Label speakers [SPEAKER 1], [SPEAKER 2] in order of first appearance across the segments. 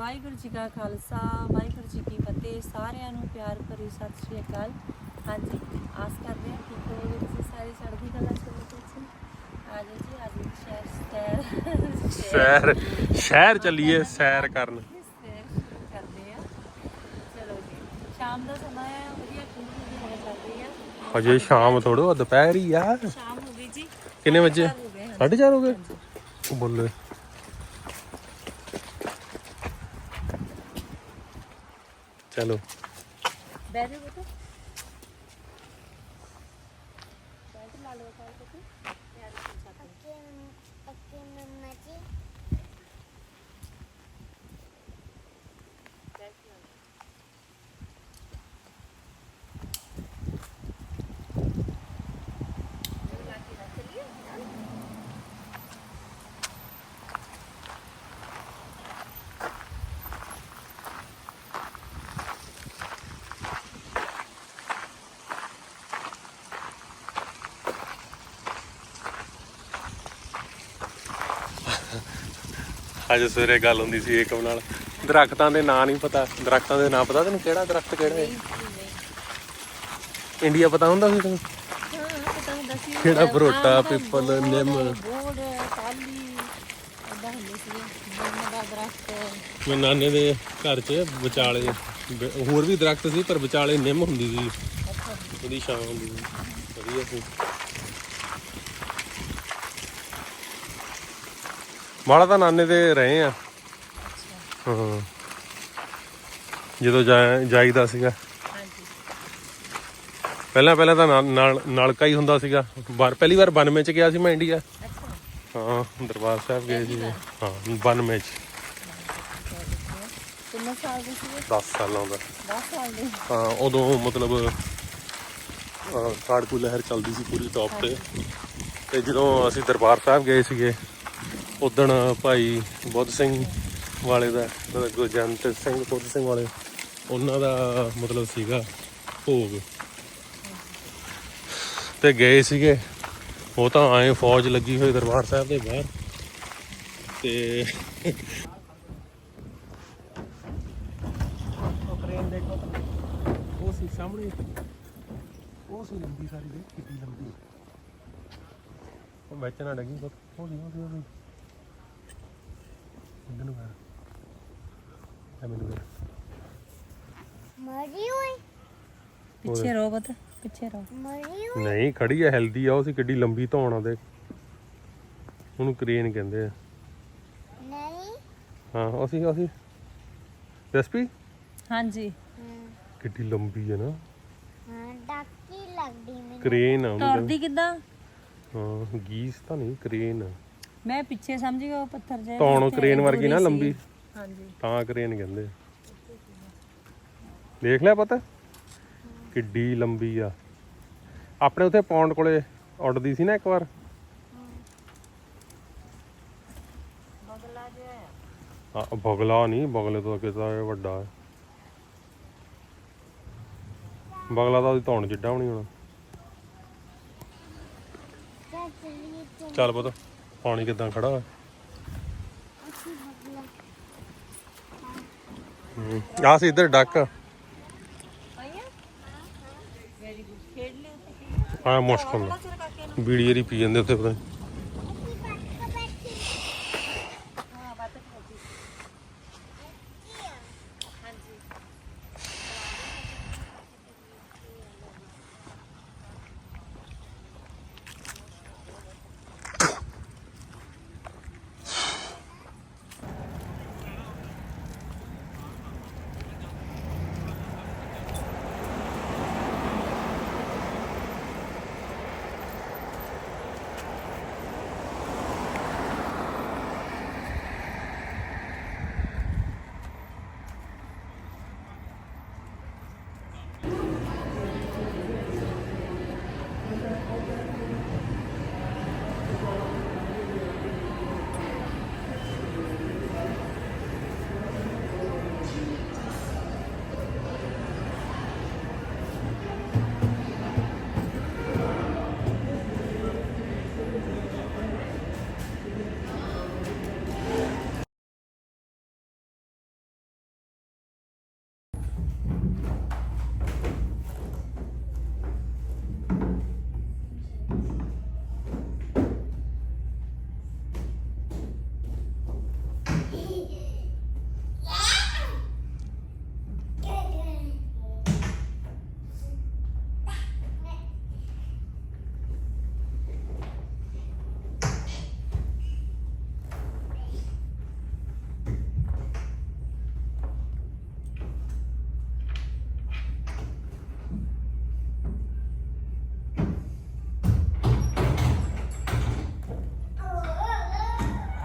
[SPEAKER 1] ਵਾਹਿਗੁਰੂ ਜੀ ਕਾ ਖਾਲਸਾ ਵਾਹਿਗੁਰੂ ਜੀ ਕੀ ਫਤਿਹ। ਸਾਰਿਆਂ ਨੂੰ ਪਿਆਰ ਭਰੀ ਸਤਿ ਸ਼੍ਰੀ ਅਕਾਲ। ਹਾਂਜੀ ਆਸ ਕਰਦੇ ਹਾਂ ਠੀਕ ਹੋਵੋਗੇ ਤੁਸੀਂ ਸਾਰੇ ਚੜ੍ਹਦੀ ਕਲਾ ਚ ਤੁਸੀਂ ਆ ਜਾਓ ਜੀ ਅੱਜ ਸ਼ਹਿਰ ਸ਼ਹਿਰ।
[SPEAKER 2] ਸ਼ਹਿਰ ਚੱਲੀਏ ਸੈਰ ਕਰਨ।
[SPEAKER 1] ਸੈਰ ਸ਼ੁਰੂ ਕਰਦੇ ਆ ਚਲੋ ਜੀ ਸ਼ਾਮ ਦਾ ਸਮਾਂ ਹੈ ਵਧੀਆ ਠੰਡੀ ਠੰਡੀ ਹਵਾ ਚੱਲ ਰਹੀ ਆ
[SPEAKER 2] ਹਜੇ ਸ਼ਾਮ ਥੋੜੋ ਦੁਪਹਿਰ ਹੀ ਆ।
[SPEAKER 1] ਸ਼ਾਮ ਹੋ ਗਈ ਜੀ।
[SPEAKER 2] ਕਿੰਨੇ ਵਜੇ?
[SPEAKER 1] ਚਾਰ ਹੋ ਗਏ ਹਨ।
[SPEAKER 2] 4:30 ਹੋ ਗਏ? ਉਹ ਬੱਲੇ। ਚਲੋ।
[SPEAKER 1] ਬਹਿ ਬੇਟਾ ਬੈਠ ਲਾ ਲਓ ਕਾਲ ਤੇ ਯਾਰ ਛੱਤ
[SPEAKER 3] Okay, Mama ji.
[SPEAKER 2] ਅੱਜ ਸਵੇਰੇ ਗੱਲ ਹੁੰਦੀ ਸੀ ਏਕਮ ਨਾਲ। ਦਰਖਤਾਂ ਦੇ ਨਾਂ ਨਹੀਂ ਪਤਾ। ਦਰਖਤਾਂ ਦੇ ਨਾਂ ਪਤਾ ਤੈਨੂੰ ਕਿਹੜਾ ਦਰਖਤ ਕਿਹੜਾ ਹੈ ਇੰਡੀਆ ਪਤਾ ਹੁੰਦਾ ਸੀ ਤੈਨੂੰ? ਕਿਹੜਾ ਬਰੋਟਾ, ਪਿੱਪਲ, ਨਿੰਮ।
[SPEAKER 1] ਬੋੜ
[SPEAKER 2] ਨਾਨੇ ਦੇ ਘਰ 'ਚ ਵਿਚਾਲੇ ਹੋਰ ਵੀ ਦਰਖਤ ਸੀ ਪਰ ਵਿਚਾਲੇ ਨਿੰਮ ਹੁੰਦੀ ਸੀ। ਉਹਦੀ ਛਾਂ ਹੁੰਦੀ ਸੀ। ਵਧੀਆ ਸੀ। ਮਾੜਾ ਤਾਂ ਨਾਨੇ ਦੇ ਰਹੇ ਆ। ਹਾਂ। ਜਦੋਂ ਜਾਈਦਾ ਸੀਗਾ।
[SPEAKER 1] ਹਾਂਜੀ।
[SPEAKER 2] ਪਹਿਲਾਂ ਪਹਿਲਾਂ ਤਾਂ ਨਾਲ- ਨਾਲ ਨਲਕਾ ਹੀ ਹੁੰਦਾ ਸੀਗਾ। ਬਾਰ ਪਹਿਲੀ ਵਾਰ 92 ਚ ਗਿਆ ਸੀ ਮੈਂ ਇੰਡੀਆ। ਹਾਂ ਦਰਬਾਰ ਸਾਹਿਬ ਗਏ ਸੀ ਹਾਂ 92 ਚ।
[SPEAKER 1] ਕਿੰਨੇ ਸਾਲ ਦੇ ਸੀ
[SPEAKER 2] 10 ਸਾਲਾਂ ਦਾ।
[SPEAKER 1] 10 ਸਾਲ ਦੇ।
[SPEAKER 2] ਹਾਂ ਉਦੋਂ ਮਤਲਬ ਕਾੜਕੂ ਲਹਿਰ ਚੱਲਦੀ ਸੀ ਪੂਰੀ ਟੌਪ ਤੇ। ਤੇ ਜਦੋਂ ਅਸੀਂ ਦਰਬਾਰ ਸਾਹਿਬ ਗਏ ਸੀਗੇ ਉਦਣ ਭਾਈ ਬੁੱਧ ਸਿੰਘ ਵਾਲੇ ਦਾ ਗੁਰਜੰਤ ਸਿੰਘ ਬੁੱਧ ਸਿੰਘ ਵਾਲੇ ਉਹਨਾਂ ਦਾ ਮਤਲਬ ਸੀਗਾ ਭੋਗ। ਤੇ ਗਏ ਸੀਗੇ। ਉਹ ਤਾਂ ਆਏ ਫੌਜ ਲੱਗੀ ਹੋਈ ਦਰਬਾਰ ਸਾਹਿਬ ਦੇ ਬਾਹਰ। ਤੇ ਉਹ ਕ੍ਰੇਨ ਦੇਖੋ ਉਹ ਸੀ ਸਾਹਮਣੇ। ਉਹ ਸੀ ਲੰਬੀ ਸਾਰੀ ਦੇ ਕਿੰਨੀ ਲੰਬੀ। ਉਹ ਵਿੱਚ ਨਾ ਡਗੀ ਬਸ ਉਹ ਨਹੀਂ ਉਹ ਇੱਧਰ ਨੂੰ ਕਰ ਐ ਮੈਨੂੰ ਕਰ
[SPEAKER 3] ਮਰੀ ਹੋਈ।
[SPEAKER 1] ਪਿੱਛੇ ਰਹੋ ਬਤ ਪਿੱਛੇ ਰਹੋ।
[SPEAKER 3] ਮਰੀ ਹੋਈ।
[SPEAKER 2] ਨਹੀਂ ਖੜੀ ਆ ਹੈਲਦੀ ਆ ਉਹ ਸੀ ਕਿੱਡੀ ਲੰਬੀ ਧੌਣ ਆ ਦੇ ਉਹਨੂੰ ਕ੍ਰੇਨ ਕਹਿੰਦੇ ਆ।
[SPEAKER 3] ਨਹੀਂ।
[SPEAKER 2] ਹਾਂ ਅਸੀਂ ਅਸੀਂ ਰੈਸਪੀ
[SPEAKER 1] ਹਾਂਜੀ।
[SPEAKER 3] ਹਾਂ,
[SPEAKER 2] ਕਿੱਡੀ ਲੰਬੀ ਆ ਨਾ।
[SPEAKER 3] ਹਾਂ ਡਾਕੀ ਲੱਗਦੀ ਮੈਨੂੰ।
[SPEAKER 2] ਕਰੇਨ ਆ ਉਹਨੂੰ ਕਹਿੰਦੇ।
[SPEAKER 1] ਤੁਰਦੀ ਕਿਦਾਂ?
[SPEAKER 2] ਹਾਂ ਗੀਸ ਤਾਂ ਨਹੀਂ ਕਰੇਨ ਆ।
[SPEAKER 1] ਮੈਂ ਪਿੱਛੇ ਸਮਝ ਗਿਆ ਉਹ ਪੱਥਰ ਜਿਹਾ ਤੌਣ
[SPEAKER 2] ਕਰੇਨ ਵਰਗੀ ਨਾ ਲੰਬੀ।
[SPEAKER 1] ਹਾਂਜੀ।
[SPEAKER 2] ਤਾਂ ਕਰੇਨ ਕਹਿੰਦੇ ਦੇਖ ਲਿਆ ਪਤਾ? ਕਿੱਡੀ ਲੰਬੀ ਆ। ਆਪਣੇ ਉਥੇ ਪੌਂਡ ਕੋਲੇ ਉੱਡਦੀ ਸੀ ਨਾ ਇੱਕ ਵਾਰ।
[SPEAKER 1] ਬਗਲਾ ਜਿਹਾ
[SPEAKER 2] ਨਹੀਂ ਬਗਲੇ ਤੋਂ ਅੱਗੇ ਤਾਂ ਵੱਡਾ ਹੈ ਬਗਲਾ ਦਾ ਉਹਦੀ ਧੌਣ ਜਿੱਡਾ ਹੋਣੀ ਹੁਣ। ਚੱਲ ਪਤਾ। ਪਾਣੀ ਕਿਦਾਂ ਖੜਾ ਹੈ। ਆ ਸੀ ਇੱਧਰ ਡੱਕ। ਆ
[SPEAKER 1] ਮੁਸ਼ਕਲ
[SPEAKER 2] ਬੀੜੀ ਜਿਹੜੀ ਪੀ ਜਾਂਦੇ ਉੱਥੇ ਪਤਾ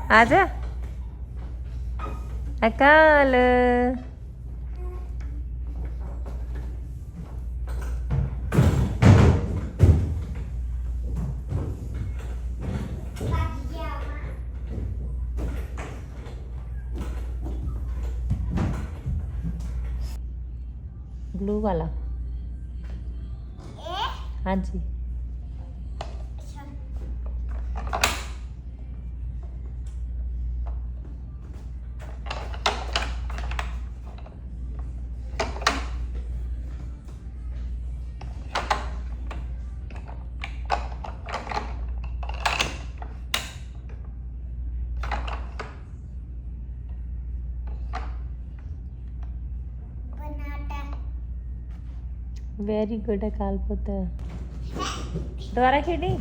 [SPEAKER 1] ਆ ਜਾ ਅਕਾਲ ਬਲੂ ਵਾਲਾ ਹਾਂਜੀ Very good, కాలిపోతా దొరకిడి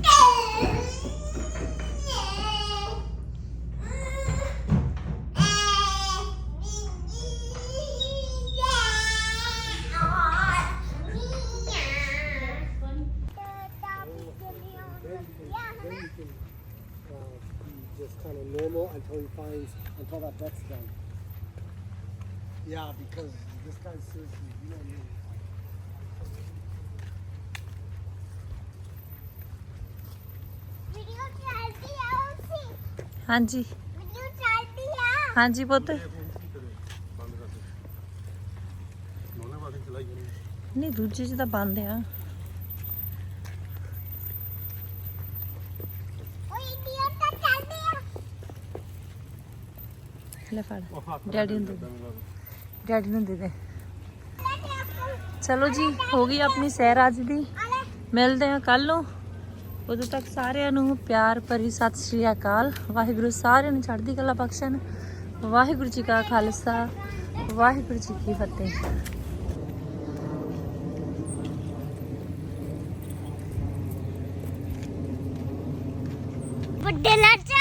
[SPEAKER 4] just until he finds until that bet's done. Yeah, because this seriously, you know.
[SPEAKER 1] ਹਾਂਜੀ।
[SPEAKER 3] ਮੈਨੂੰ ਚੱਲਦੀ ਆ।
[SPEAKER 1] ਹਾਂਜੀ ਪੁੱਤ। ਨਹੀਂ ਦੂਜੇ ਚ ਤਾਂ ਬੰਦ ਆ।
[SPEAKER 3] ਓਏ ਵੀਡੀਓ ਤਾਂ ਚੱਲਦੀ ਆ।
[SPEAKER 1] ਲੈ ਫੜ। ਡੈਡੀ ਨੂੰ ਦੇ ਦੇ। ਡੈਡੀ ਨੂੰ ਦੇ ਦੇ। ਚਲੋ ਜੀ ਹੋ ਗਈ ਆਪਣੀ ਸੈਰ ਅੱਜ ਦੀ। ਮਿਲਦੇ ਆ ਕੱਲ ਨੂੰ। ਉਦੋਂ ਤੱਕ ਸਾਰਿਆਂ ਨੂੰ ਪਿਆਰ ਭਰੀ ਸਤਿ ਸ਼੍ਰੀ ਅਕਾਲ। ਵਾਹਿਗੁਰੂ ਸਾਰਿਆਂ ਨੂੰ ਚੜ੍ਹਦੀ ਕਲਾ ਬਖਸ਼ਣ। ਵਾਹਿਗੁਰੂ ਜੀ ਕਾ ਖਾਲਸਾ, ਵਾਹਿਗੁਰੂ ਜੀ ਕੀ ਫਤਿਹ।
[SPEAKER 2] ਵੱਡੇ ਲੱਟ